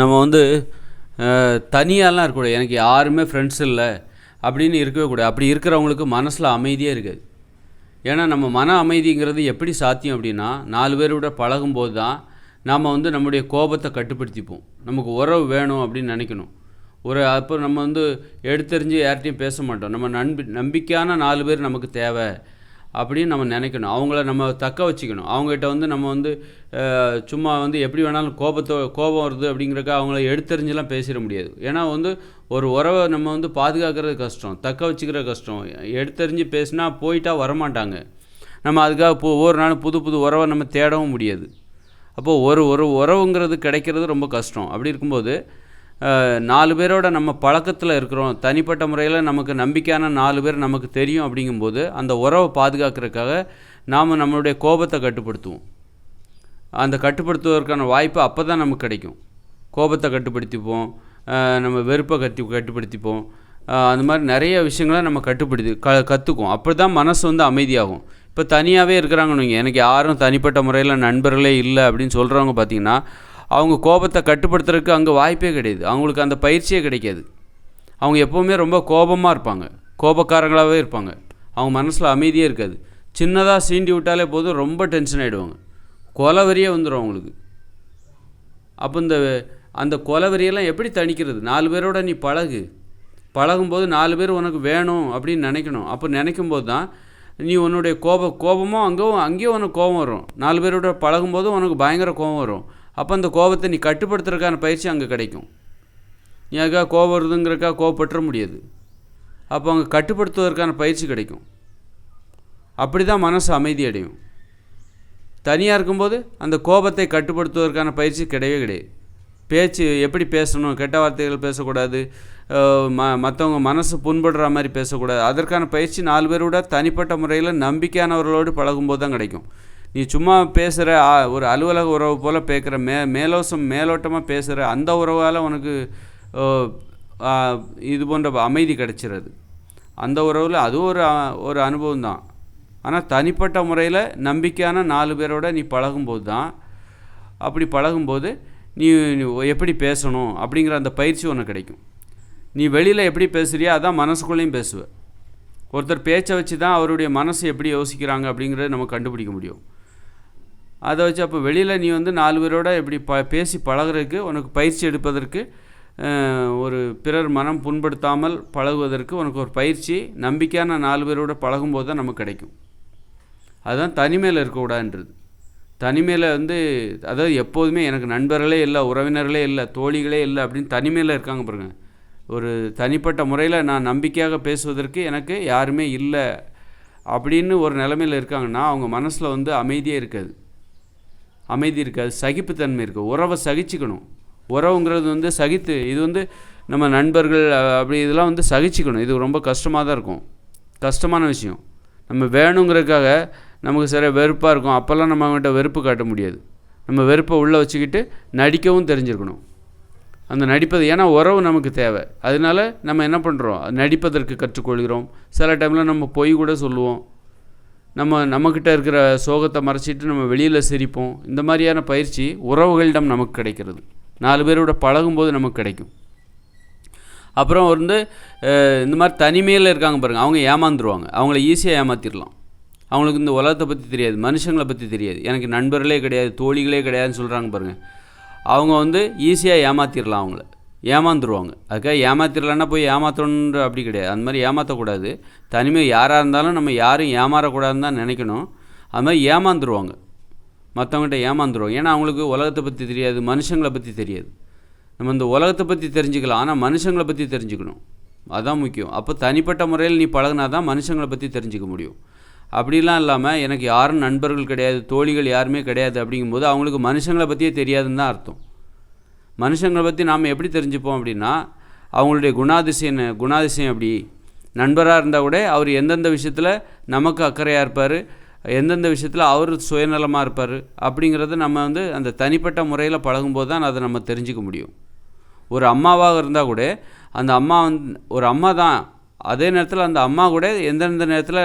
நம்ம வந்து தனியாலாம் இருக்கக்கூடாது. எனக்கு யாருமே ஃப்ரெண்ட்ஸ் இல்லை அப்படின்னு இருக்கவே கூடாது. அப்படி இருக்கிறவங்களுக்கு மனசில் அமைதியே இருக்காது. ஏன்னா நம்ம மன அமைதிங்கிறது எப்படி சாத்தியம் அப்படின்னா நாலு பேரோட பழகும்போது தான் நாம் வந்து நம்முடைய கோபத்தை கட்டுப்படுத்திப்போம். நமக்கு உறவு வேணும் அப்படின்னு நினைக்கணும். ஒரு அப்போ நம்ம வந்து எடுத்தெறிஞ்சு யார்கிட்டையும் பேச மாட்டோம். நம்ம நம்பி நம்பிக்கையான நாலு பேர் நமக்கு தேவை. அப்படின்னு நம்ம நினைக்கணும். அவங்கள நம்ம தக்க வச்சுக்கணும். அவங்ககிட்ட வந்து நம்ம வந்து சும்மா வந்து எப்படி வேணாலும் கோபத்தோ கோபம் வருது அப்படிங்கிறக்க அவங்கள எடுத்தறிஞ்செல்லாம் பேசிட முடியாது. ஏன்னா வந்து ஒரு உறவை நம்ம வந்து பாதுகாக்கிறது கஷ்டம். தக்க வச்சுக்கிற கஷ்டம். எடுத்தறிஞ்சு பேசினா போயிட்டா வரமாட்டாங்க. நம்ம அதுக்காக இப்போ ஒவ்வொரு நாளும் புது புது உறவை நம்ம தேடவும் முடியாது. அப்போது ஒரு ஒரு உறவுங்கிறது கிடைக்கிறது ரொம்ப கஷ்டம். அப்படி இருக்கும்போது நாலு பேரோட நம்ம பழக்கத்தில் இருக்கிறோம். தனிப்பட்ட முறையில் நமக்கு நம்பிக்கையான நாலு பேர் நமக்கு தெரியும் அப்படிங்கும்போது அந்த உறவை பாதுகாக்கிறதுக்காக நாம் நம்மளுடைய கோபத்தை கட்டுப்படுத்துவோம். அந்த கட்டுப்படுத்துவதற்கான வாய்ப்பு அப்போ தான் நமக்கு கிடைக்கும். கோபத்தை கட்டுப்படுத்திப்போம். நம்ம வெறுப்பை கத்தி கட்டுப்படுத்திப்போம். அந்த மாதிரி நிறைய விஷயங்களை நம்ம கட்டுப்படுத்தி க கற்றுக்குவோம் அப்படி தான் மனசு வந்து அமைதியாகும். இப்போ தனியாகவே இருக்கிறாங்கன்னு எனக்கு யாரும் தனிப்பட்ட முறையில் நண்பர்களே இல்லை அப்படின்னு சொல்கிறவங்க பார்த்தீங்கன்னா அவங்க கோபத்தை கட்டுப்படுத்துறதுக்கு அங்கே வாய்ப்பே கிடையாது. அவங்களுக்கு அந்த பயிற்சியே கிடைக்காது. அவங்க எப்போவுமே ரொம்ப கோபமாக இருப்பாங்க. கோபக்காரங்களாகவே இருப்பாங்க. அவங்க மனசில் அமைதியே இருக்காது. சின்னதாக சீண்டி விட்டாலே போதும் ரொம்ப டென்ஷன் ஆகிடுவாங்க கொலவரியே வந்துடும் அவங்களுக்கு. அப்போ இந்த அந்த கொலவரியெல்லாம் எப்படி தணிக்கிறது? நாலு பேரோட நீ பழகு. பழகும்போது நாலு பேர் உனக்கு வேணும் அப்படின்னு நினைக்கணும். அப்போ நினைக்கும் போது தான் நீ உன்னுடைய கோப கோபமும் அங்கே அங்கேயும் உனக்கு கோபம் வரும். நாலு பேரோட பழகும்போது உனக்கு பயங்கர கோபம் வரும். அப்போ அந்த கோபத்தை நீ கட்டுப்படுத்துறதுக்கான பயிற்சி அங்கே கிடைக்கும். நீ அதுக்காக கோபம் வருதுங்கிறக்கா கோபப்பட்டுற முடியாது. அப்போ அங்கே கட்டுப்படுத்துவதற்கான பயிற்சி கிடைக்கும். அப்படி தான் மனசு அமைதி அடையும். தனியாக இருக்கும்போது அந்த கோபத்தை கட்டுப்படுத்துவதற்கான பயிற்சி கிடையவே கிடையாது. பேச்சு எப்படி பேசணும் கெட்ட வார்த்தைகள் பேசக்கூடாது ம மற்றவங்க மனசு புண்படுற மாதிரி பேசக்கூடாது. அதற்கான பயிற்சி நாலு பேரோட தனிப்பட்ட முறையில் நம்பிக்கையானவர்களோடு பழகும்போது தான் கிடைக்கும். நீ சும்மா பேசுகிற ஒரு அலுவலக உறவு போல் பேக்கிற மே மேலோசம் மேலோட்டமாக பேசுகிற அந்த உறவால் உனக்கு இது போன்ற அமைதி கிடைச்சிறது அந்த உறவில் அதுவும் ஒரு ஒரு அனுபவம் தான். ஆனால் தனிப்பட்ட முறையில் நம்பிக்கையான நாலு பேரோட நீ பழகும்போது தான் அப்படி பழகும்போது நீ நீ எப்படி பேசணும் அப்படிங்கிற அந்த பயிற்சி உனக்கு கிடைக்கும். நீ வெளியில் எப்படி பேசுகிறியோ அதான் மனசுக்குள்ளேயும் பேசுவ. ஒருத்தர் பேச்சை வச்சு தான் அவருடைய மனசு எப்படி யோசிக்கிறாங்க அப்படிங்கிறத நம்ம கண்டுபிடிக்க முடியும். அதை வச்சு அப்போ வெளியில் நீ வந்து நாலு பேரோட எப்படி ப பேசி பழகுறதுக்கு உனக்கு பயிற்சி எடுப்பதற்கு ஒரு பிறர் மனம் புண்படுத்தாமல் பழகுவதற்கு உனக்கு ஒரு பயிற்சி நம்பிக்கையான நாலு பேரோட பழகும்போது தான் நமக்கு கிடைக்கும். அதுதான் தனிமையில் இருக்கக்கூடாதுன்றது. தனிமையில் வந்து அதாவது எப்போதுமே எனக்கு நண்பர்களே இல்லை உறவினர்களே இல்லை தோழிகளே இல்லை அப்படின்னு தனிமையில் இருக்காங்க பாருங்க. ஒரு தனிப்பட்ட முறையில் நான் நம்பிக்கையாக பேசுவதற்கு எனக்கு யாருமே இல்லை அப்படின்னு ஒரு நிலமையில் இருக்காங்கன்னா அவங்க மனசில் வந்து அமைதியே இருக்காது. அமைதி இருக்காது சகிப்புத்தன்மை இருக்குது உறவை சகிச்சுக்கணும். உறவுங்கிறது வந்து சகித்து இது வந்து நம்ம நண்பர்கள் அப்படி இதெல்லாம் வந்து சகிச்சுக்கணும். இது ரொம்ப கஷ்டமாக தான் இருக்கும். கஷ்டமான விஷயம். நம்ம வேணுங்கிறதுக்காக நமக்கு சரியாக வெறுப்பாக இருக்கும். அப்போல்லாம் நம்ம அவங்ககிட்ட வெறுப்பு காட்ட முடியாது. நம்ம வெறுப்பை உள்ளே வச்சுக்கிட்டு நடிக்கவும் தெரிஞ்சிருக்கணும். அந்த நடிப்பது ஏன்னா உறவு நமக்கு தேவை. அதனால நம்ம என்ன பண்ணுறோம் நடிப்பதற்கு கற்றுக்கொள்கிறோம். சில டைமில் நம்ம பொய் கூட சொல்லுவோம். நம்ம நம்மக்கிட்ட இருக்கிற சோகத்தை மறைச்சிட்டு நம்ம வெளியில் சிரிப்போம். இந்த மாதிரியான பயிற்சி உறவுகளிடம் நமக்கு கிடைக்கிறது. நாலு பேரோட பழகும்போது நமக்கு கிடைக்கும். அப்புறம் வந்து இந்த மாதிரி தனிமையில் இருக்காங்க பாருங்கள் அவங்க ஏமாந்துருவாங்க. அவங்கள ஈஸியாக ஏமாத்திடலாம் அவங்களுக்கு இந்த உலகத்தை பற்றி தெரியாது. மனுஷங்களை பற்றி தெரியாது. எனக்கு நண்பர்களே கிடையாது தோழிகளே கிடையாதுன்னு சொல்கிறாங்க பாருங்கள் அவங்க வந்து ஈஸியாக ஏமாத்திடலாம் அவங்கள. ஏமாந்துருவாங்க. அதுக்காக ஏமாத்திரலன்னா போய் ஏமாத்தணுன்ற அப்படி கிடையாது. அந்த மாதிரி ஏமாற்றக்கூடாது தனிமை யாராக இருந்தாலும் நம்ம யாரும் ஏமாறக்கூடாதுன்னு தான் நினைக்கணும். அது மாதிரி ஏமாந்துருவாங்க. மற்றவங்ககிட்ட ஏமாந்துருவாங்க. ஏன்னா அவங்களுக்கு உலகத்தை பற்றி தெரியாது மனுஷங்களை பற்றி தெரியாது. நம்ம இந்த உலகத்தை பற்றி தெரிஞ்சுக்கலாம். ஆனால் மனுஷங்களை பற்றி தெரிஞ்சுக்கணும். அதுதான் முக்கியம். அப்போ தனிப்பட்ட முறையில் நீ பழகுனா தான் மனுஷங்களை பற்றி தெரிஞ்சுக்க முடியும். அப்படிலாம் இல்லாமல் எனக்கு யாரும் நண்பர்கள் கிடையாது தோழிகள் யாருமே கிடையாது அப்படிங்கும்போது அவங்களுக்கு மனுஷங்களை பற்றியே தெரியாதுன்னு தான் அர்த்தம். மனுஷங்களை பற்றி நாம் எப்படி தெரிஞ்சுப்போம் அப்படின்னா அவங்களுடைய குணாதிசயம் குணாதிசயம் அப்படி. நண்பராக இருந்தால் கூட அவர் எந்தெந்த விஷயத்தில் நமக்கு அக்கறையாக இருப்பார் எந்தெந்த விஷயத்தில் அவர் சுயநலமாக இருப்பார் அப்படிங்கிறத நம்ம வந்து அந்த தனிப்பட்ட முறையில் பழகும்போது தான் அதை நம்ம தெரிஞ்சுக்க முடியும். ஒரு அம்மாவாக இருந்தால் கூட அந்த அம்மா வந்து ஒரு அம்மா தான். அதே நேரத்தில் அந்த அம்மா கூட எந்தெந்த நேரத்தில்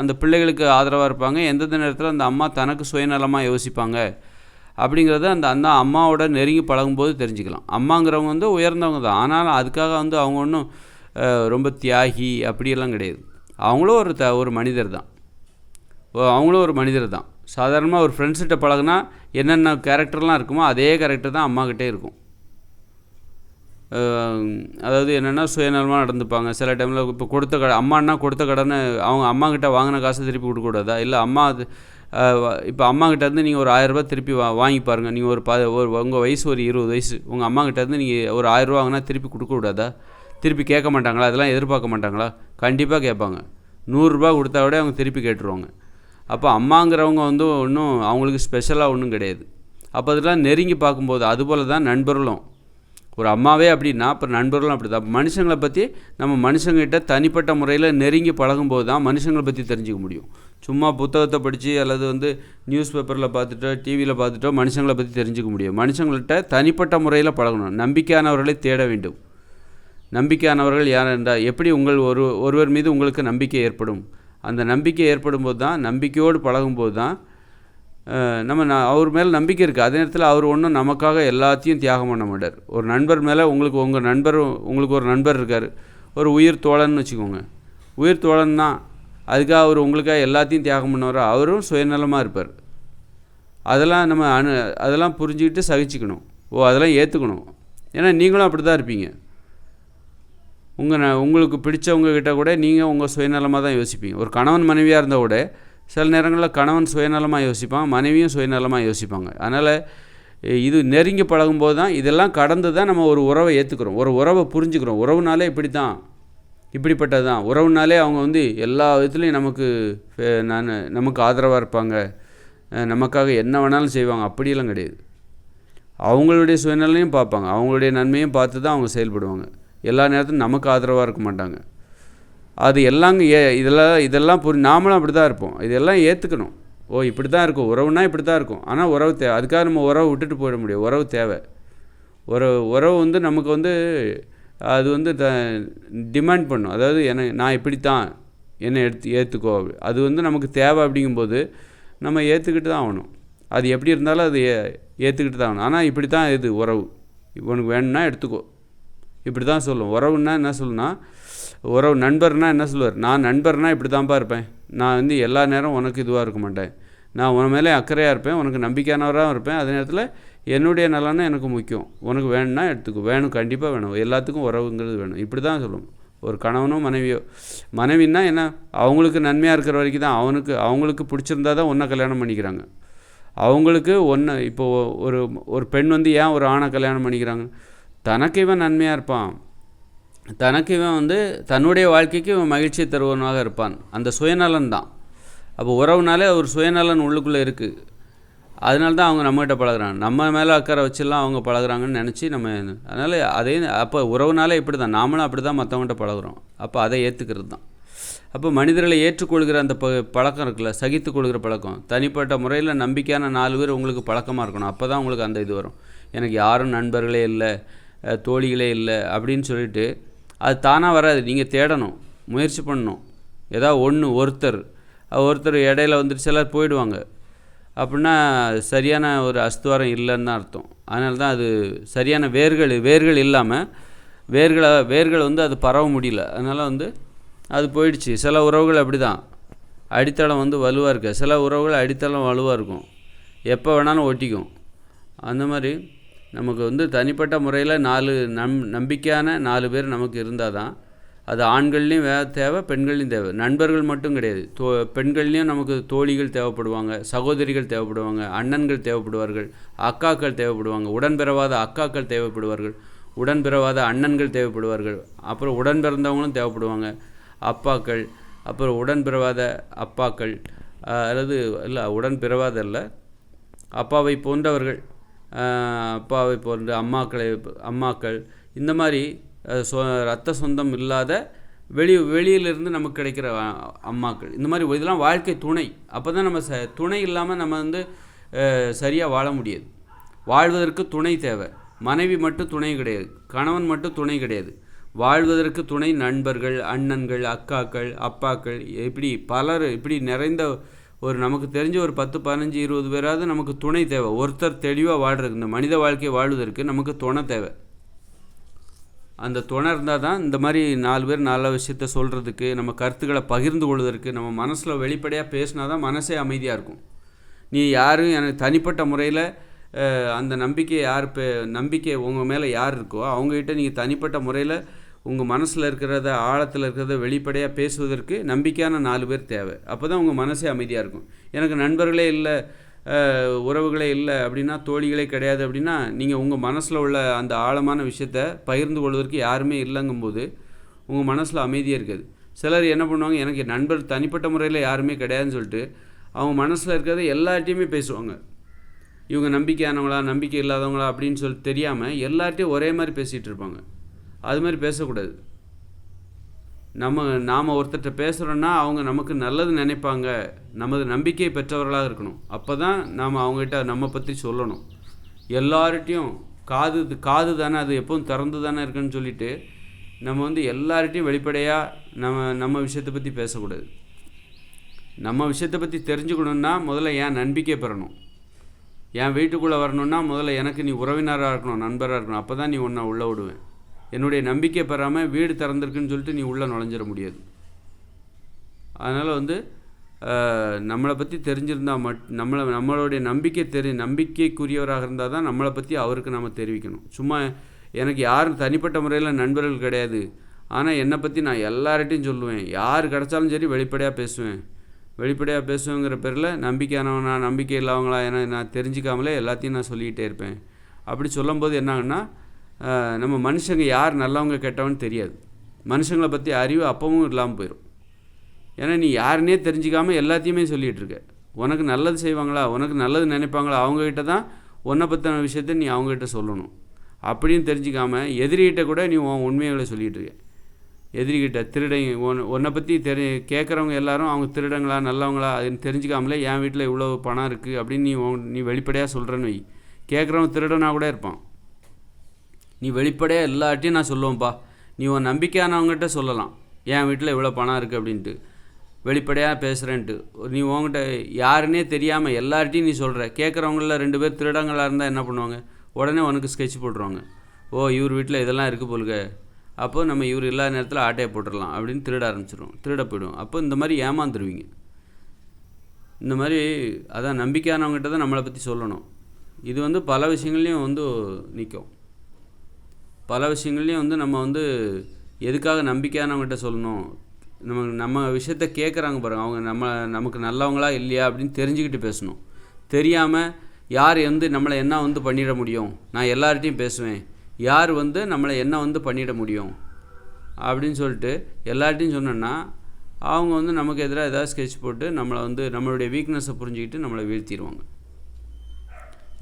அந்த பிள்ளைகளுக்கு ஆதரவாக இருப்பாங்க எந்தெந்த நேரத்தில் அந்த அம்மா தனக்கு சுயநலமாக யோசிப்பாங்க அப்படிங்கிறத அந்த அந்த அம்மாவோட நெருங்கி பழகும்போது தெரிஞ்சுக்கலாம். அம்மாங்கிறவங்க வந்து உயர்ந்தவங்க தான். ஆனாலும் அதுக்காக வந்து அவங்க ஒன்றும் ரொம்ப தியாகி அப்படியெல்லாம் கிடையாது. அவங்களும் ஒரு த ஒரு மனிதர் தான். அவங்களும் ஒரு மனிதர் தான். சாதாரணமாக ஒரு ஃப்ரெண்ட்ஸ்கிட்ட பழகுனா என்னென்ன கேரக்டர்லாம் இருக்குமோ அதே கேரக்டர் தான் அம்மாக்கிட்டே இருக்கும். அதாவது என்னென்னா சுயநலமாக நடந்துப்பாங்க. சில டைமில் இப்போ கொடுத்த கடை அம்மானா கொடுத்த கடனை அவங்க அம்மாக்கிட்ட வாங்கின காசை திருப்பி கொடுக்கக்கூடாதா இல்லை அம்மா அது இப்போ அம்மாக்கிட்டேருந்து நீங்கள் ஒரு ஆயிரரூபா திருப்பி வா வாங்கி பாருங்கள் நீங்கள் ஒரு ப ஒரு உங்கள் வயசு ஒரு இருபது வயசு. உங்கள் அம்மாக்கிட்டேருந்து நீங்கள் ஒரு ஆயிரரூபா வாங்கினா திருப்பி கொடுக்கக்கூடாதா திருப்பி கேட்க மாட்டாங்களா? அதெல்லாம் எதிர்பார்க்க மாட்டாங்களா? கண்டிப்பாக கேட்பாங்க. நூறுரூபா கொடுத்தா விட அவங்க திருப்பி கேட்டுருவாங்க. அப்போ அம்மாங்கிறவங்க வந்து ஒன்றும் அவங்களுக்கு ஸ்பெஷலாக ஒன்றும் கிடையாது. அப்போ அதெல்லாம் நெருங்கி பார்க்கும்போது அதுபோல் தான் நண்பர்களும். ஒரு அம்மாவே அப்படின்னா அப்புறம் நண்பர்களும் அப்படி தான். மனுஷங்களை பற்றி நம்ம மனுஷங்கிட்ட தனிப்பட்ட முறையில் நெருங்கி பழகும்போது தான் மனுஷங்களை பற்றி தெரிஞ்சுக்க முடியும். சும்மா புத்தகத்தை படித்து அல்லது வந்து நியூஸ் பேப்பரில் பார்த்துட்டோ டிவியில் பார்த்துட்டோ மனுஷங்களை பற்றி தெரிஞ்சுக்க முடியும். மனுஷங்கள்கிட்ட தனிப்பட்ட முறையில் பழகணும். நம்பிக்கையானவர்களை தேட வேண்டும். நம்பிக்கையானவர்கள் யார் என்றால் எப்படி உங்கள் ஒரு ஒருவர் மீது உங்களுக்கு நம்பிக்கை ஏற்படும்? அந்த நம்பிக்கை ஏற்படும் போது தான் நம்பிக்கையோடு பழகும்போது தான் நம்ம ந அவர் மேலே நம்பிக்கை இருக்குது அதே நேரத்தில் அவர் ஒன்றும் நமக்காக எல்லாத்தையும் தியாகம் பண்ண மாட்டார். ஒரு நண்பர் மேலே உங்களுக்கு உங்கள் நண்பர் உங்களுக்கு ஒரு நண்பர் இருக்கார். ஒரு உயிர் தோழன்னு வச்சுக்கோங்க. உயிர் தோழன் தான் அதுக்காக அவர் உங்களுக்காக எல்லாத்தையும் தியாகம் பண்ணவர்? அவரும் சுயநலமாக இருப்பார். அதெல்லாம் நம்ம அனு அதெல்லாம் புரிஞ்சுக்கிட்டு சகிச்சுக்கணும். ஓ அதெல்லாம் ஏற்றுக்கணும் ஏன்னா நீங்களும் அப்படி தான் இருப்பீங்க உங்கள் உங்களுக்கு பிடிச்சவங்கக்கிட்ட கூட நீங்கள் உங்கள் சுயநலமாக தான் யோசிப்பீங்க. ஒரு கணவன் மனைவியாக இருந்தால் கூட சில நேரங்களில் கணவன் சுயநலமாக யோசிப்பான் மனைவியும் சுயநலமாக யோசிப்பாங்க. அதனால் இது நெருங்கி பழகும்போது தான் இதெல்லாம் கடந்து தான் நம்ம ஒரு உறவை ஏற்றுக்கிறோம் ஒரு உறவை புரிஞ்சுக்கிறோம். உறவுனாலே இப்படி தான் இப்படிப்பட்டது தான் உறவுனாலே அவங்க வந்து எல்லா விதத்துலேயும் நமக்கு ஃபே- நான் நமக்கு ஆதரவாக இருப்பாங்க. நமக்காக என்ன வேணாலும் செய்வாங்க. அப்படியெல்லாம் கிடையாது. அவங்களுடைய சுயநலையும் பார்ப்பாங்க. அவங்களுடைய நன்மையும் பார்த்து தான் அவங்க செயல்படுவாங்க. எல்லா நேரத்திலும் நமக்கு ஆதரவாக இருக்க மாட்டாங்க. அது எல்லாம் ஏ இதெல்லாம் இதெல்லாம் புரி நாமளும் அப்படி தான் இருப்போம். இதெல்லாம் ஏற்றுக்கணும் ஓ இப்படி தான் இருக்கும். உறவுனா இப்படி தான் இருக்கும். ஆனால் உறவு தேவை அதுக்காக நம்ம உறவை விட்டுட்டு போயிட முடியும் உறவு தேவை. உறவு உறவு வந்து நமக்கு வந்து அது வந்து த டிமாண்ட் பண்ணும். அதாவது என்னை நான் இப்படித்தான் என்னை எடுத்து ஏற்றுக்கோ அப்படி. அது வந்து நமக்கு தேவை அப்படிங்கும்போது நம்ம ஏற்றுக்கிட்டு தான் ஆகணும். அது எப்படி இருந்தாலும் அது ஏ ஏற்றுக்கிட்டு தான் ஆகணும். ஆனால் இப்படி தான் இது உறவு. உனக்கு வேணும்னா எடுத்துக்கோ. இப்படி தான் சொல்லும். உறவுன்னா என்ன சொல்லுன்னா உறவு நண்பர்னா என்ன சொல்லுவார்? நான் நண்பர்னா இப்படி தான்ப்பா இருப்பேன். நான் வந்து எல்லா நேரம் உனக்கு இதுவாக இருக்க மாட்டேன். நான் உன் மேலே அக்கறையாக இருப்பேன். உனக்கு நம்பிக்கையானவராகவும் இருப்பேன். அதே நேரத்தில் என்னுடைய நலனா எனக்கு முக்கியம். உனக்கு வேணும்னா எடுத்துக்கோ. வேணும் கண்டிப்பாக வேணும். எல்லாத்துக்கும் உறவுங்கிறது வேணும். இப்படி தான் சொல்லும். ஒரு கணவனோ மனைவியோ மனைவின்னா என்ன? அவங்களுக்கு நன்மையாக இருக்கிற வரைக்கும் தான் அவனுக்கு அவங்களுக்கு பிடிச்சிருந்தா தான் ஒன்றை கல்யாணம் பண்ணிக்கிறாங்க. அவங்களுக்கு ஒன்று இப்போ ஒரு ஒரு பெண் வந்து ஏன் ஒரு ஆணை கல்யாணம் பண்ணிக்கிறாங்க? தனக்கு இவன் நன்மையாக இருப்பான். தனக்கு இவன் வந்து தன்னுடைய வாழ்க்கைக்கு இவன் மகிழ்ச்சி தருவனாக இருப்பான். அந்த சுயநலன் தான். அப்போ உறவுனாலே ஒரு சுயநலன் உள்ளுக்குள்ளே இருக்குது அதனால தான் அவங்க நம்மகிட்ட பழகுறாங்க. நம்ம மேலே அக்கறை வச்சுலாம் அவங்க பழகுறாங்கன்னு நினச்சி நம்ம அதனால் அதே அப்போ உறவுனாலே இப்படி தான் நாமளும் அப்படி தான் மற்றவங்கள்ட்ட பழகுறோம். அப்போ அதை ஏற்றுக்கிறது தான் அப்போ மனிதர்களை ஏற்றுக்கொள்கிற அந்த ப பழக்கம் இருக்குல்ல சகித்து கொள்கிற பழக்கம். தனிப்பட்ட முறையில் நம்பிக்கையான நாலு பேர் உங்களுக்கு பழக்கமாக இருக்கணும். அப்போ தான் உங்களுக்கு அந்த இது வரும். எனக்கு யாரும் நண்பர்களே இல்லை தோழிகளே இல்லை அப்படின்னு சொல்லிட்டு அது தானாக வராது. நீங்கள் தேடணும். முயற்சி பண்ணணும். ஏதாவது ஒன்று ஒருத்தர். ஒருத்தர் இடையில வந்துட்டு சிலர் போயிடுவாங்க. அப்படின்னா சரியான ஒரு அஸ்துவாரம் இல்லைன்னு தான் அர்த்தம். அதனால தான் அது சரியான வேர்கள் வேர்கள் இல்லாமல் வேர்களை வேர்கள் வந்து அது பரவ முடியல. அதனால் வந்து அது போயிடுச்சு. சில உறவுகள் அப்படி தான் அடித்தளம் வந்து வலுவாக இருக்குது சில உறவுகள் அடித்தளம் வலுவாக இருக்கும். எப்போ வேணாலும் ஒட்டிக்கும். அந்த மாதிரி நமக்கு வந்து தனிப்பட்ட முறையில் நாலு நம் நம்பிக்கையான நாலு பேர் நமக்கு இருந்தால் தான் அது ஆண்கள்லேயும் வே தேவை பெண்கள்லையும் தேவை. நண்பர்கள் மட்டும் கிடையாது. தோ பெண்கள்லேயும் நமக்கு தோழிகள் தேவைப்படுவாங்க சகோதரிகள் தேவைப்படுவாங்க அண்ணன்கள் தேவைப்படுவார்கள் அக்காக்கள் தேவைப்படுவாங்க உடன்பிறவாத அக்காக்கள் தேவைப்படுவார்கள் உடன்பிறவாத அண்ணன்கள் தேவைப்படுவார்கள் அப்புறம் உடன் பிறந்தவங்களும் தேவைப்படுவாங்க அப்பாக்கள் அப்புறம் உடன்பிறவாத அப்பாக்கள் அல்லது இல்லை உடன் பிறவாத இல்லை அப்பாவை போன்றவர்கள் அப்பாவை போன்ற அம்மாக்களை அம்மாக்கள் இந்த மாதிரி சொ ரத்த சொந்தம் இல்லாத வெளி வெளியிலிருந்து நமக்கு கிடைக்கிற அம்மாக்கள். இந்த மாதிரி இதெல்லாம் வாழ்க்கை துணை. அப்போ தான் நம்ம ச துணை இல்லாமல் நம்ம வந்து சரியாக வாழ முடியாது. வாழ்வதற்கு துணை தேவை. மனைவி மட்டும் துணை கிடையாது. கணவன் மட்டும் துணை கிடையாது. வாழ்வதற்கு துணை நண்பர்கள் அண்ணன்கள் அக்காக்கள் அப்பாக்கள். இப்படி பலர் இப்படி நிறைந்த ஒரு நமக்கு தெரிஞ்ச ஒரு பத்து பதினஞ்சு இருபது பேராவது நமக்கு துணை தேவை. ஒருத்தர் தெளிவாக வாழ்கிறதுக்கு இந்த மனித வாழ்க்கையை வாழ்வதற்கு நமக்கு துணை தேவை. அந்த துணை இருந்தால் தான் இந்த மாதிரி நாலு பேர் நல்ல விஷயத்த சொல்கிறதுக்கு நம்ம கருத்துக்களை பகிர்ந்து கொள்வதற்கு நம்ம மனசில் வெளிப்படையாக பேசினா தான் மனசே அமைதியாக இருக்கும். நீ யாரும் எனக்கு தனிப்பட்ட முறையில் அந்த நம்பிக்கை யார் பே நம்பிக்கை உங்கள் மேலே யார் இருக்கோ அவங்ககிட்ட நீங்கள் தனிப்பட்ட முறையில் உங்கள் மனசில் இருக்கிறத ஆழத்தில் இருக்கிறத வெளிப்படையாக பேசுவதற்கு நம்பிக்கையான நாலு பேர் தேவை. அப்போ தான் உங்கள் மனசே அமைதியாக இருக்கும். எனக்கு நண்பர்களே இல்லை உறவுகளே இல்லை அப்படின்னா தோழிகளே கிடையாது அப்படின்னா நீங்கள் உங்கள் மனசில் உள்ள அந்த ஆழமான விஷயத்த பகிர்ந்து கொள்வதற்கு யாருமே இல்லைங்கும்போது உங்கள் மனசில் அமைதியாக இருக்காது. சிலர் என்ன பண்ணுவாங்க எனக்கு நண்பர் தனிப்பட்ட முறையில் யாருமே கிடையாதுன்னு சொல்லிட்டு அவங்க மனசில் இருக்கிறத எல்லார்ட்டையுமே பேசுவாங்க. இவங்க நம்பிக்கையானவங்களா நம்பிக்கை இல்லாதவங்களா அப்படின்னு சொல்லி தெரியாமல் எல்லார்ட்டையும் ஒரே மாதிரி பேசிகிட்டு இருப்பாங்க. அது மாதிரி பேசக்கூடாது. நம்ம நாம் ஒருத்தர்கிட்ட பேசுகிறோன்னா அவங்க நமக்கு நல்லது நினைப்பாங்க. நமது நம்பிக்கை பெற்றவர்களாக இருக்கணும். அப்போ தான் நாம் அவங்ககிட்ட நம்ம பற்றி சொல்லணும். எல்லார்ட்டையும் காது காது தானே அது எப்பவும் திறந்து தானே இருக்குன்னு சொல்லிட்டு நம்ம வந்து எல்லார்ட்டையும் வெளிப்படையாக நம்ம நம்ம விஷயத்தை பற்றி பேசக்கூடாது. நம்ம விஷயத்தை பற்றி தெரிஞ்சுக்கணுன்னா முதல்ல என் நம்பிக்கை பெறணும். என் வீட்டுக்குள்ளே வரணுன்னா முதல்ல எனக்கு நீ உறவினராக இருக்கணும் நண்பராக இருக்கணும். அப்போ தான் நீ உன்னை உள்ளே விடுவேன். என்னுடைய நம்பிக்கை பெறாமல் வீடு திறந்திருக்குன்னு சொல்லிட்டு நீ உள்ளே நுழைஞ்சிட முடியாது. அதனால் வந்து நம்மளை பற்றி தெரிஞ்சிருந்தால் மட் நம்மளை நம்மளுடைய நம்பிக்கை தெரி நம்பிக்கைக்குரியவராக இருந்தால் தான் நம்மளை பற்றி அவருக்கு நம்ம தெரிவிக்கணும். சும்மா எனக்கு யாரும் தனிப்பட்ட முறையில் நண்பர்கள் கிடையாது. ஆனால் என்னை பற்றி நான் எல்லார்ட்டையும் சொல்லுவேன். யார் கிடைச்சாலும் சரி வெளிப்படையாக பேசுவேன். வெளிப்படையாக பேசுவேங்கிற பேரில் நம்பிக்கையானவனா நம்பிக்கை இல்லாதவங்களா என நான் தெரிஞ்சிக்காமலே எல்லாத்தையும் நான் சொல்லிக்கிட்டே இருப்பேன். அப்படி சொல்லும்போது என்னாங்கன்னா நம்ம மனுஷங்க யார் நல்லவங்க கெட்டவன்னு தெரியாது. மனுஷங்களை பற்றி அறிவு அப்பவும் இல்லாமல் போயிடும் ஏன்னா நீ யாருன்னே தெரிஞ்சிக்காமல் எல்லாத்தையுமே சொல்லிகிட்டு இருக்க. உனக்கு நல்லது செய்வாங்களா? உனக்கு நல்லது நினைப்பாங்களா? அவங்கக்கிட்ட தான் உன்னை பற்றின விஷயத்த நீ அவங்ககிட்ட சொல்லணும். அப்படின்னு தெரிஞ்சிக்காமல் எதிரிகிட்ட கூட நீ உன் உண்மைகளை சொல்லிகிட்டு இருக்க. எதிரிகிட்ட திருடங்க ஒன் உன்னை பற்றி தெரி கேட்குறவங்க எல்லாரும் அவங்க திருடங்களா நல்லவங்களா அதுன்னு தெரிஞ்சிக்காமலே என் வீட்டில் இவ்வளோ பணம் இருக்குது அப்படின்னு நீ உன் நீ வெளிப்படையாக சொல்கிறேன்னு வை. கேட்குறவன் திருடனா கூட இருப்பான். நீ வெளிப்படையாக எல்லாட்டையும் நான் சொல்லுவேன்ப்பா. நீ உன் நம்பிக்கையானவங்ககிட்ட சொல்லலாம். என் வீட்டில் இவ்வளோ பணம் இருக்குது அப்படின்ட்டு. வெளிப்படையாக பேசுகிறேன்ட்டு நீ உன்கிட்ட யாருன்னே தெரியாமல் எல்லார்ட்டையும் நீ சொல்கிற கேட்குறவங்கள ரெண்டு பேர் திருடங்களாக இருந்தால் என்ன பண்ணுவாங்க? உடனே உனக்கு ஸ்கெட்ச் போட்டுருவாங்க. ஓ இவர் வீட்டில் இதெல்லாம் இருக்குது போலுங்க. அப்போது நம்ம இவர் இல்லாத நேரத்தில் ஆட்டையை போட்டுடலாம் அப்படின்னு திருட ஆரம்பிச்சிடும் திருட போயிடும் அப்போ இந்த மாதிரி ஏமாந்துருவீங்க. இந்த மாதிரி அதான் நம்பிக்கையானவங்ககிட்ட தான் நம்மளை பற்றி சொல்லணும். இது வந்து பல விஷயங்கள்லையும் வந்து நிற்கும் பல விஷயங்கள்லையும் வந்து நம்ம வந்து எதுக்காக நம்பிக்கையானவங்ககிட்ட சொல்லணும்? நம்ம நம்ம விஷயத்த கேட்குறாங்க பாருங்க. அவங்க நம்ம நமக்கு நல்லவங்களா இல்லையா அப்படின்னு தெரிஞ்சுக்கிட்டு பேசணும். தெரியாமல் யார் வந்து நம்மளை என்ன வந்து பண்ணிட முடியும்? நான் எல்லார்ட்டையும் பேசுவேன். யார் வந்து நம்மளை என்ன வந்து பண்ணிட முடியும்? அப்படின்னு சொல்லிட்டு எல்லார்ட்டையும் சொன்னோன்னா அவங்க வந்து நமக்கு எதிராக ஏதாவது ஸ்கெட்ச் போட்டு நம்மளை வந்து நம்மளுடைய வீக்னஸை புரிஞ்சுக்கிட்டு நம்மளை வீழ்த்திடுவாங்க.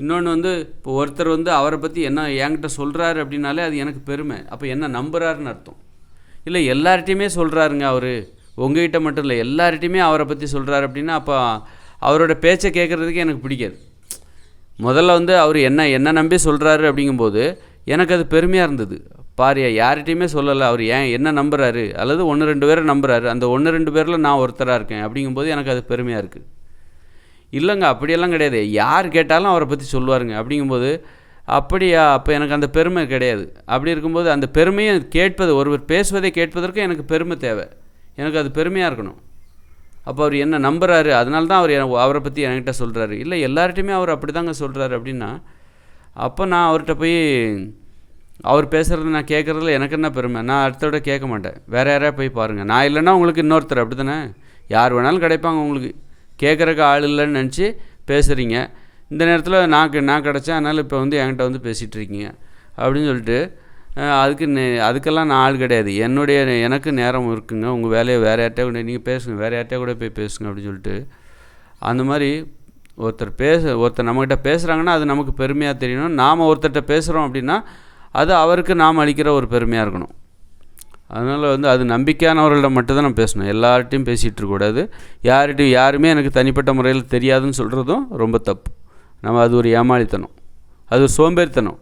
இன்னொன்று வந்து இப்போ ஒருத்தர் வந்து அவரை பற்றி என்ன என்கிட்ட சொல்கிறாரு அப்படின்னாலே அது எனக்கு பெருமை. அப்போ என்ன நம்புறாருன்னு அர்த்தம். இல்லை எல்லார்ட்டையுமே சொல்கிறாருங்க அவர். உங்ககிட்ட மட்டும் இல்லை எல்லார்ட்டையுமே அவரை பற்றி சொல்கிறாரு அப்படின்னா அப்போ அவரோட பேச்சை கேட்குறதுக்கு எனக்கு பிடிக்காது. முதல்ல வந்து அவர் என்ன என்ன நம்பி சொல்கிறாரு அப்படிங்கும்போது எனக்கு அது பெருமையாக இருந்தது. பாரியா யார்கிட்டையுமே சொல்லலை. அவர் ஏன் என்ன நம்புறாரு? அல்லது ஒன்று ரெண்டு பேரை நம்புறாரு? அந்த ஒன்று ரெண்டு பேரில் நான் ஒருத்தராக இருக்கேன் அப்படிங்கும்போது எனக்கு அது பெருமையாக இருக்குது இல்லைங்க அப்படியெல்லாம் கிடையாது. யார் கேட்டாலும் அவரை பற்றி சொல்லுவாருங்க. அப்படிங்கும்போது அப்படியா அப்போ எனக்கு அந்த பெருமை கிடையாது. அப்படி இருக்கும்போது அந்த பெருமையை கேட்பது ஒருவர் பேசுவதை கேட்பதற்கு எனக்கு பெருமை தேவை. எனக்கு அது பெருமையாக இருக்கணும். அப்போ அவர் என்ன நம்புகிறாரு அதனால தான் அவர் எனக்கு- அவரை பற்றி என்கிட்ட சொல்கிறாரு இல்லை எல்லார்ட்டையுமே அவர் அப்படி தாங்க சொல்கிறாரு அப்படின்னா அப்போ நான் அவர்கிட்ட போய் அவர் பேசுகிறத நான் கேட்குறதுல எனக்கு என்ன பெருமை? நான் அடுத்தவிட கேட்க மாட்டேன். வேறு யாராவது போய் பாருங்கள் நான் இல்லைன்னா உங்களுக்கு இன்னொருத்தர் அப்படி தானே யார் வேணாலும் கிடைப்பாங்க உங்களுக்கு. கேட்குறக்கு ஆள் இல்லைன்னு நினச்சி பேசுகிறீங்க இந்த நேரத்தில் நான் நான் கிடச்சேன். அதனால் இப்போ வந்து என்கிட்ட வந்து பேசிகிட்டு இருக்கீங்க அப்படின்னு சொல்லிட்டு அதுக்கு நே- அதுக்கெல்லாம் நான் ஆள் கிடையாது. என்னுடைய எனக்கு நேரம் இருக்குங்க. உங்கள் வேலையை வேறு யார்ட்டே கூட நீங்கள் பேசுங்க. வேறு யார்ட்டே கூட போய் பேசுங்க அப்படின்னு சொல்லிட்டு. அந்த மாதிரி ஒருத்தர் பேச ஒருத்தர் நம்மக்கிட்ட பேசுகிறாங்கன்னா அது நமக்கு பெருமையாக தெரியணும். நாம் ஒருத்தர்கிட்ட பேசுகிறோம் அப்படின்னா அது அவருக்கு நாம் அளிக்கிற ஒரு பெருமையாக இருக்கணும். அதனால் வந்து அது நம்பிக்கையானவர்கள்ட்ட மட்டும்தான் நம்ம பேசணும். எல்லார்ட்டையும் பேசிகிட்டு இருக்கக்கூடாது யார்கிட்டையும் யாருமே எனக்கு தனிப்பட்ட முறையில் தெரியாதுன்னு சொல்கிறதும் ரொம்ப தப்பு. நம்ம அது ஒரு ஏமாளித்தனம். அது ஒரு சோம்பேறித்தனம்.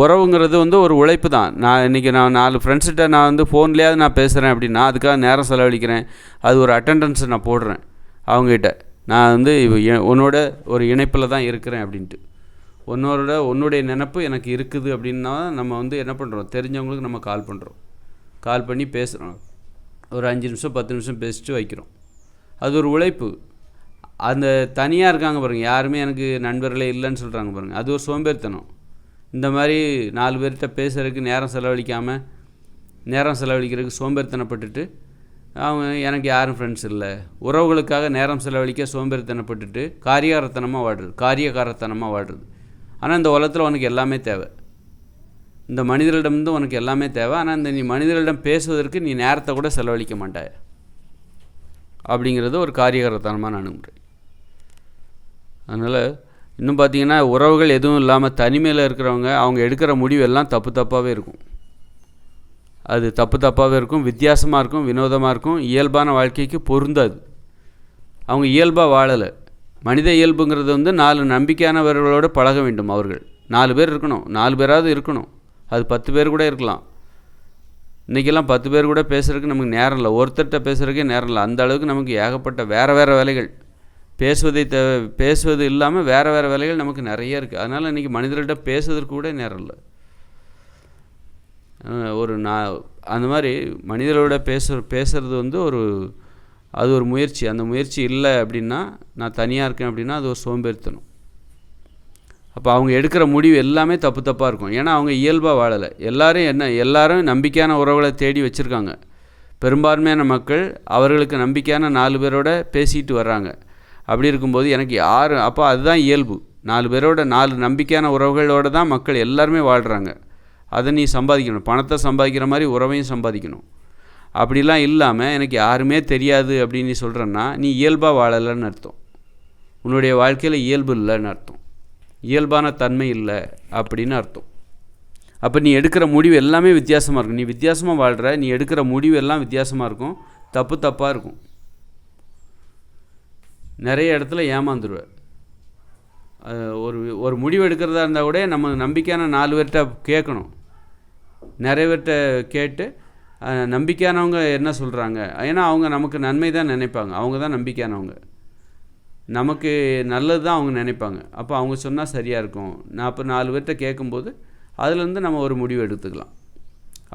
உறவுங்கிறது வந்து ஒரு உழைப்பு தான். நான் இன்றைக்கி நான் நாலு ஃப்ரெண்ட்ஸ்கிட்ட நான் வந்து ஃபோன்லேயாவது நான் பேசுகிறேன் அப்படின்னா அதுக்காக நேரம் செலவழிக்கிறேன். அது ஒரு அட்டண்டன்ஸ் நான் போடுறேன் அவங்ககிட்ட. நான் வந்து உன்னோட ஒரு இணைப்பில் தான் இருக்கிறேன் அப்படின்ட்டு. உன்னோட உன்னுடைய நினப்பு எனக்கு இருக்குது அப்படின்னா நம்ம வந்து என்ன பண்ணுறோம் தெரிஞ்சவங்களுக்கு நம்ம கால் பண்ணுறோம் கால் பண்ணி பேசுகிறோம் ஒரு அஞ்சு நிமிஷம் பத்து நிமிஷம் பேசிட்டு வைக்கிறோம். அது ஒரு உழைப்பு. அந்த தனியாக இருக்காங்க பாருங்கள் யாருமே எனக்கு நண்பர்களே இல்லைன்னு சொல்கிறாங்க பாருங்கள் அது ஒரு சோம்பேறித்தனம். இந்த மாதிரி நாலு பேர்கிட்ட பேசுகிறதுக்கு நேரம் செலவழிக்காமல் நேரம் செலவழிக்கிறதுக்கு சோம்பேறித்தனப்பட்டுட்டு அவங்க எனக்கு யாரும் ஃப்ரெண்ட்ஸ் இல்லை. உறவுகளுக்காக நேரம் செலவழிக்க சோம்பேறித்தனப்பட்டுட்டு காரியாரத்தனமாக வாடுறது காரியகாரத்தனமாக வாடுறது ஆனால் இந்த உலகத்தில் உனக்கு எல்லாமே தேவை. இந்த மனிதர்களிடம் உனக்கு எல்லாமே தேவை. ஆனால் இந்த நீ மனிதர்களிடம் பேசுவதற்கு நீ நேரத்தை கூட செலவழிக்க மாட்டாய். அப்படிங்கிறது ஒரு காரியகரத்தனமான அணுகுமுறை அதனால் இன்னும் பார்த்தீங்கன்னா உறவுகள் எதுவும் இல்லாமல் தனிமையில் இருக்கிறவங்க அவங்க எடுக்கிற முடிவு எல்லாம் தப்பு தப்பாகவே இருக்கும். அது தப்பு தப்பாகவே இருக்கும் வித்தியாசமாக இருக்கும் வினோதமாக இருக்கும் இயல்பான வாழ்க்கைக்கு பொருந்தாது. அவங்க இயல்பாக வாழலை. மனித இயல்புங்கிறது வந்து நாலு நம்பிக்கையானவர்களோடு பழக வேண்டும் அவர்கள். நாலு பேர் இருக்கணும் நாலு பேராவது இருக்கணும். அது பத்து பேர் கூட இருக்கலாம். இன்றைக்கெல்லாம் பத்து பேர் கூட பேசுறதுக்கு நமக்கு நேரம் இல்லை. ஒருத்தர்கிட்ட பேசுகிறதுக்கே நேரம் இல்லை. அந்த அளவுக்கு நமக்கு ஏகப்பட்ட வேறு வேறு வேலைகள். பேசுவதை த பேசுவது இல்லாமல் வேறு வேறு வேலைகள் நமக்கு நிறைய இருக்குது அதனால் இன்றைக்கி மனிதர்கிட்ட பேசுவதற்கு கூட நேரம் இல்லை. ஒரு நான் அந்த மாதிரி மனிதர்களோட பேச பேசுகிறது வந்து ஒரு அது ஒரு முயற்சி. அந்த முயற்சி இல்லை அப்படின்னா நான் தனியாக இருக்கேன் அப்படின்னா அது ஒரு சோம்பேறித்தனம். அப்போ அவங்க எடுக்கிற முடிவு எல்லாமே தப்பு தப்பாக இருக்கும். ஏன்னா அவங்க இயல்பாக வாழலை. எல்லாரும் என்ன எல்லாரும் நம்பிக்கையான உறவுகளை தேடி வச்சுருக்காங்க. பெரும்பான்மையான மக்கள் அவர்களுக்கு நம்பிக்கையான நாலு பேரோட பேசிட்டு வர்றாங்க. அப்படி இருக்கும்போது எனக்கு யார் அப்போ அதுதான் இயல்பு. நாலு பேரோட நாலு நம்பிக்கையான உறவுகளோடு தான் மக்கள் எல்லாருமே வாழ்கிறாங்க அதை நீ சம்பாதிக்கணும். பணத்தை சம்பாதிக்கிற மாதிரி உறவையும் சம்பாதிக்கணும். அப்படிலாம் இல்லாமல் எனக்கு யாருமே தெரியாது அப்படின்னு நீ சொல்கிறேன்னா நீ இயல்பாக வாழலைன்னு அர்த்தம். உன்னுடைய வாழ்க்கையில் இயல்பு இல்லைன்னு அர்த்தம். இயல்பான தன்மை இல்லை அப்படின்னு அர்த்தம். அப்போ நீ எடுக்கிற முடிவு எல்லாமே வித்தியாசமாக இருக்கும். நீ வித்தியாசமாக வாழ்கிற நீ எடுக்கிற முடிவு எல்லாம் வித்தியாசமாக இருக்கும். தப்பு தப்பாக இருக்கும். நிறைய இடத்துல ஏமாந்துருவ. ஒரு ஒரு முடிவு எடுக்கிறதா இருந்தால் கூட நம்ம நம்பிக்கையான நாலு பேர்கிட்ட கேட்கணும். நிறைய பேர்கிட்ட கேட்டு நம்பிக்கையானவங்க என்ன சொல்கிறாங்க ஏன்னா அவங்க நமக்கு நன்மை தான் நினைப்பாங்க. அவங்க தான் நம்பிக்கையானவங்க. நமக்கு நல்லது தான் அவங்க நினைப்பாங்க. அப்போ அவங்க சொன்னால் சரியாக இருக்கும். நான் அப்போ நாலு பேர்கிட்ட கேட்கும்போது அதுலேருந்து நம்ம ஒரு முடிவு எடுத்துக்கலாம்.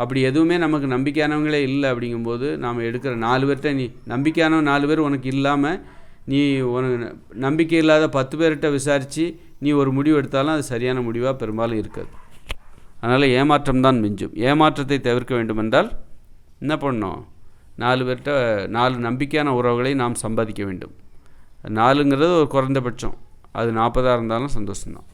அப்படி எதுவுமே நமக்கு நம்பிக்கையானவங்களே இல்லை அப்படிங்கும்போது நாம் எடுக்கிற நாலு பேர்கிட்ட நீ நம்பிக்கையானவன் நாலு பேர் உனக்கு இல்லாமல் நீ உனக்கு நம்பிக்கை இல்லாத பத்து பேர்கிட்ட விசாரித்து நீ ஒரு முடிவு எடுத்தாலும் அது சரியான முடிவாக பெரும்பாலும் இருக்காது. அதனால் ஏமாற்றம் தான் மிஞ்சும். ஏமாற்றத்தை தவிர்க்க வேண்டுமென்றால் என்ன பண்ணணும்? நாலு பேர்கிட்ட நாலு நம்பிக்கையான உறவுகளை நாம் சம்பாதிக்க வேண்டும். நாலுங்கிறது ஒரு குறைந்தபட்சம். அது நாற்பதாக இருந்தாலும் சந்தோஷம்தான்.